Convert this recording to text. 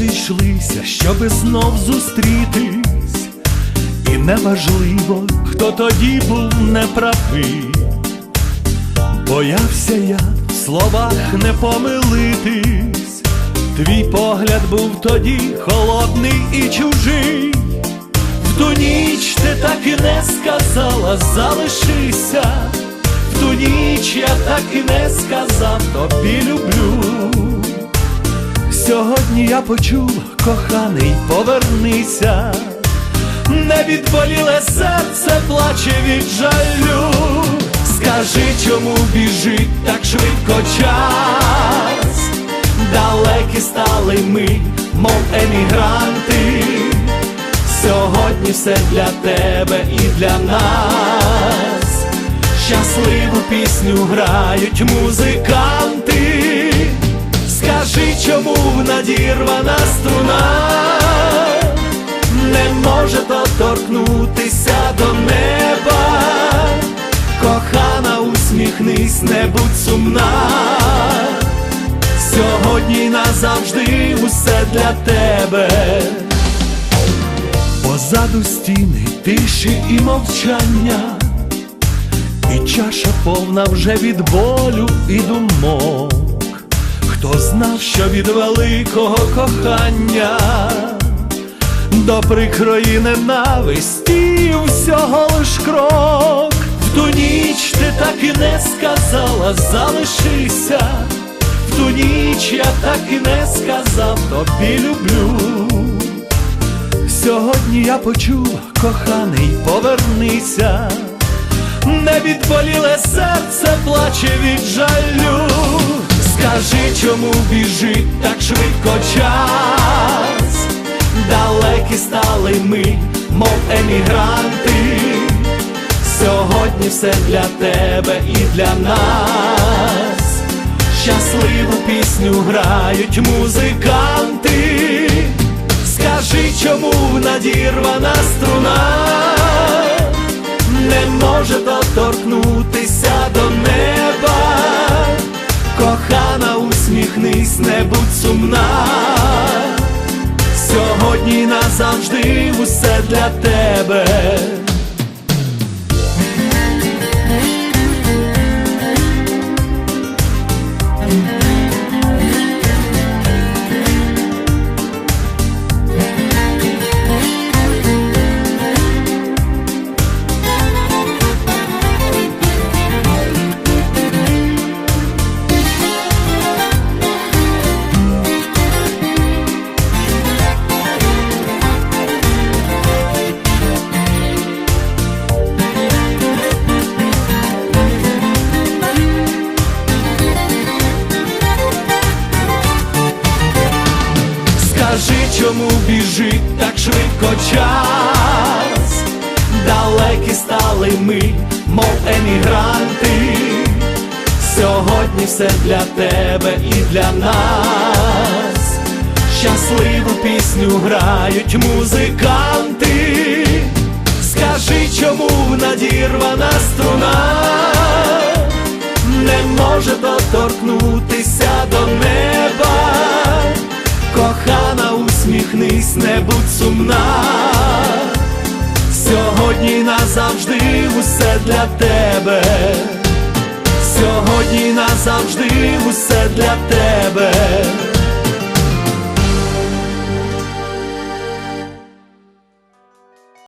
зійшлися, щоби знов зустрітись, і неважливо, хто тоді був неправий, боявся я в словах не помилитись, твій погляд був тоді холодний і чужий. В ту ніч ти так і не сказала, залишися, в ту ніч я так і не сказав тобі люблю. Я почув, коханий, повернися, не відболіле серце плаче від жалю. Скажи, чому біжить так швидко час, далекі стали ми, мов емігранти. Сьогодні все для тебе і для нас. Щасливу пісню грають музиканти. Скажи, чому надірвана струна не може доторкнутися до неба. Кохана, усміхнись, не будь сумна. Сьогодні назавжди усе для тебе. Позаду стіни тиші і мовчання, і чаша повна вже від болю і думок. Хто знав, що від великого кохання до прикрої ненависті всього лиш крок. В ту ніч ти так і не сказала, залишися, в ту ніч я так і не сказав, тобі люблю. Сьогодні я почув, коханий, повернися, не відболіле серце плаче від жалю. Чому біжить так швидко час, далекі стали ми, мов емігранти. Сьогодні все для тебе і для нас. Щасливу пісню грають музиканти. Скажи, чому надірвана струна не може доторкнутися до усміхнись, не будь сумна. Сьогодні назавжди усе для тебе. Чому біжить так швидко час, далекі стали ми, мов емігранти. Сьогодні все для тебе і для нас. Щасливу пісню грають музиканти. Скажи, чому надірвана струна не може доторкнутися до неба. Кохана, усміхнись, не будь сумна. Сьогодні назавжди усе для тебе. Сьогодні назавжди усе для тебе.